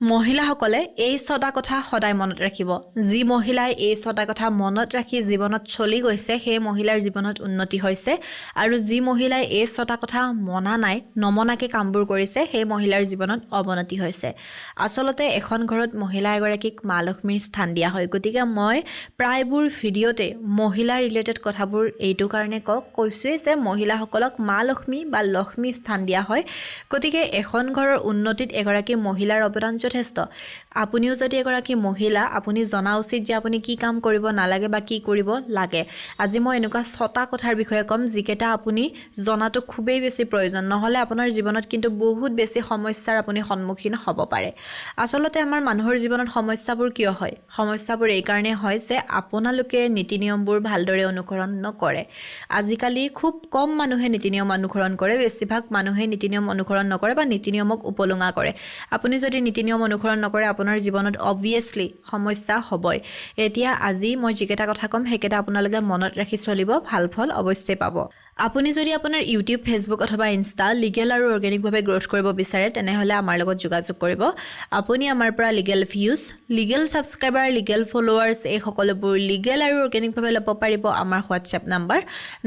মহিলাসকলে এই ছটা কথা সদায় মনত ৰাখিব। যি মহিলাই এই ছটা কথা মনত ৰাখি জীৱনত চলি গৈছে সেই মহিলাৰ জীৱনত উন্নতি হৈছে। আৰু যি মহিলাই এই ছটা কথা মনা নাই নমনাকৈ কামবোৰ কৰিছে সেই মহিলাৰ জীৱনত অৱনতি হৈছে। আচলতে এখন ঘৰত মহিলা এগৰাকীক মা লক্ষ্মীৰ স্থান দিয়া হয়। গতিকে মই প্ৰায়বোৰ ভিডিঅ'তে মহিলা ৰিলেটেড কথাবোৰ এইটো কাৰণে কওঁ কৈছোৱেই যে মহিলাসকলক মা লক্ষ্মী বা লক্ষ্মী স্থান দিয়া হয়। গতিকে এখন ঘৰৰ উন্নতিত এগৰাকী মহিলাৰ অৱদান যথেষ্ট। আপুনিও যদি এগৰাকী মহিলা আপুনি জনা উচিত যে আপুনি কি কাম কৰিব নালাগে বা কি কৰিব লাগে। আজি মই এনেকুৱা ছটা কথাৰ বিষয়ে ক'ম যিকেইটা আপুনি জনাটো খুবেই বেছি প্ৰয়োজন। নহ'লে আপোনাৰ জীৱনত কিন্তু বহুত বেছি সমস্যাৰ আপুনি সন্মুখীন হ'ব পাৰে। আচলতে আমাৰ মানুহৰ জীৱনত সমস্যাবোৰ কিয় হয়? সমস্যাবোৰ এইকাৰণে হয় যে আপোনালোকে নীতি নিয়মবোৰ ভালদৰে অনুসৰণ নকৰে। আজিকালি খুব কম মানুহে নীতি নিয়ম অনুসৰণ কৰে। বেছিভাগ মানুহে নীতি নিয়ম অনুসৰণ নকৰে বা নীতি নিয়মক উপলুঙা কৰে। আপুনি যদি নীতি নিয়ম অনুসৰণ নকৰে আপোনাৰ জীৱনত অবভিয়াছলি সমস্যা হ'বই। এতিয়া আজি মই যিকেইটা কথা ক'ম সেইকেইটা আপোনালোকে মনত ৰাখি চলিব ভাল ফল অৱশ্যেই পাব। আপুনি যদি আপোনাৰ ইউটিউব ফেচবুক অথবা ইনষ্টা লিগেল আৰু অৰ্গেনিকভাৱে গ্ৰ'থ কৰিব বিচাৰে তেনেহ'লে আমাৰ লগত যোগাযোগ কৰিব। আপুনি আমাৰ পৰা legal views legal subscriber legal followers এই সকলোবোৰ লিগেল আৰু অৰ্গেনিকভাৱে ল'ব পাৰিব আমাৰ WhatsApp number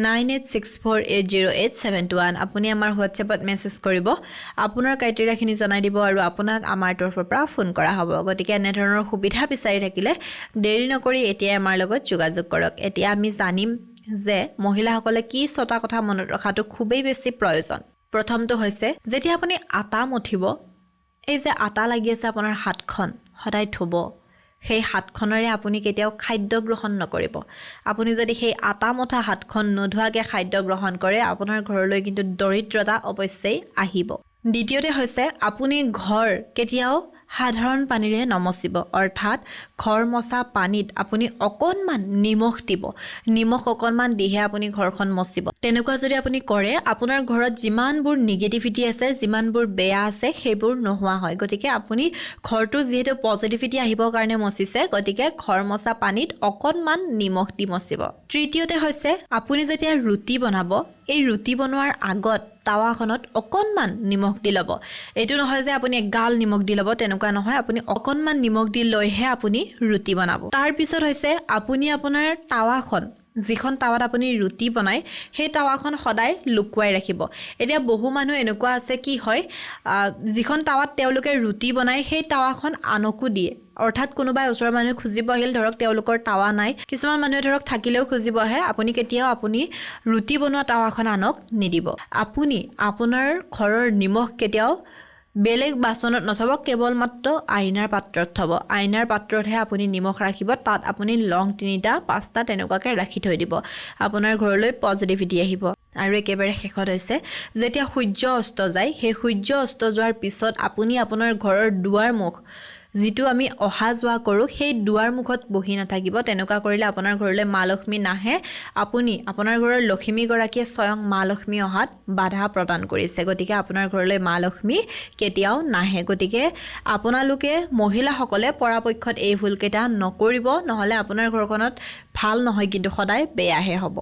nine eight six four eight zero' eight seven two one আপুনি আমাৰ হোৱাটছএপত মেছেজ কৰিব। আপোনাৰ ক্ৰাইটেৰিয়াখিনি জনাই দিব আৰু আপোনাক আমাৰ তৰফৰ পৰা ফোন কৰা হ'ব। গতিকে এনেধৰণৰ সুবিধা বিচাৰি থাকিলে দেৰি নকৰি এতিয়াই আমাৰ লগত যোগাযোগ কৰক। এতিয়া আমি জানিম যে মহিলাসকলে কি ছটা কথা মনত ৰখাটো খুবেই বেছি প্ৰয়োজন। প্ৰথমটো হৈছে যেতিয়া আপুনি আটা মঠিব এই যে আটা লাগি আছে আপোনাৰ হাতখন সদায় ধুব সেই হাতখনেৰে আপুনি কেতিয়াও খাদ্য গ্ৰহণ নকৰিব। আপুনি যদি সেই আটা মঠা হাতখন নোধোৱাকৈ খাদ্য গ্ৰহণ কৰে আপোনাৰ ঘৰলৈ কিন্তু দৰিদ্ৰতা অৱশ্যেই আহিব। দ্বিতীয়তে হৈছে আপুনি ঘৰ কেতিয়াও সাধাৰণ পানীৰে নমচিব অৰ্থাৎ ঘৰ মচা পানীত আপুনি অকণমান নিমখ দিব। নিমখ অকণমান দিহে আপুনি ঘৰখন মচিব। তেনেকুৱা যদি আপুনি কৰে আপোনাৰ ঘৰত যিমানবোৰ নিগেটিভিটি আছে যিমানবোৰ বেয়া আছে সেইবোৰ নোহোৱা হয়। গতিকে আপুনি ঘৰটো যিহেতু পজিটিভিটি আহিবৰ কাৰণে মচিছে গতিকে ঘৰ মচা পানীত অকণমান নিমখ দি মচিব। তৃতীয়তে হৈছে আপুনি যেতিয়া ৰুটি বনাব এই ৰুটি বনোৱাৰ আগত টাৱাখনত অকণমান নিমখ দি ল'ব। এইটো নহয় যে আপুনি এগাল নিমখ দি ল'ব তেনেকুৱা নহয়। আপুনি অকণমান নিমখ দি লৈহে আপুনি ৰুটি বনাব। তাৰপিছত হৈছে আপুনি আপোনাৰ টাৱাখন যিখন টাৱাত আপুনি ৰুটি বনায় সেই টাৱাখন সদায় লুকুৱাই ৰাখিব। এতিয়া বহু মানুহ এনেকুৱা আছে কি হয় যিখন টাৱাত তেওঁলোকে ৰুটি বনায় সেই টাৱাখন আনকো দিয়ে। অৰ্থাৎ কোনোবাই ওচৰৰ মানুহে খুজিব আহিল ধৰক তেওঁলোকৰ টাৱা নাই কিছুমান মানুহে ধৰক থাকিলেও খুজিব আহে আপুনি কেতিয়াও আপুনি ৰুটি বনোৱা টাৱাখন আনক নিদিব। আপুনি আপোনাৰ ঘৰৰ নিমখ কেতিয়াও বেলেগ বাচনত নথব কেৱল মাত্ৰ আইনাৰ পাত্ৰত থ'ব। আইনাৰ পাত্ৰতহে আপুনি নিমখ ৰাখিব তাত আপুনি লং তিনিটা পাঁচটা তেনেকুৱাকৈ ৰাখি থৈ দিব। আপোনাৰ ঘৰলৈ পজিটিভিটি আহিব। আৰু একেবাৰে শেষত হৈছে যেতিয়া সূৰ্য অস্ত যায় সেই সূৰ্য অস্ত যোৱাৰ পিছত আপুনি আপোনাৰ ঘৰৰ দুৱাৰমুখ যিটো আমি অহা যোৱা কৰোঁ সেই দুৱাৰ মুখত বহি নাথাকিব। তেনেকুৱা কৰিলে আপোনাৰ ঘৰলৈ মা লক্ষ্মী নাহে। আপুনি আপোনাৰ ঘৰৰ লক্ষ্মীগৰাকীয়ে স্বয়ং মা লক্ষ্মী অহাত বাধা প্ৰদান কৰিছে। গতিকে আপোনাৰ ঘৰলৈ মা লক্ষ্মী কেতিয়াও নাহে। গতিকে আপোনালোকে মহিলাসকলে পৰাপক্ষত এই ভুলকেইটা নকৰিব। নহ'লে আপোনাৰ ঘৰখনত ভাল নহয় কিন্তু সদায় বেয়াহে হ'ব।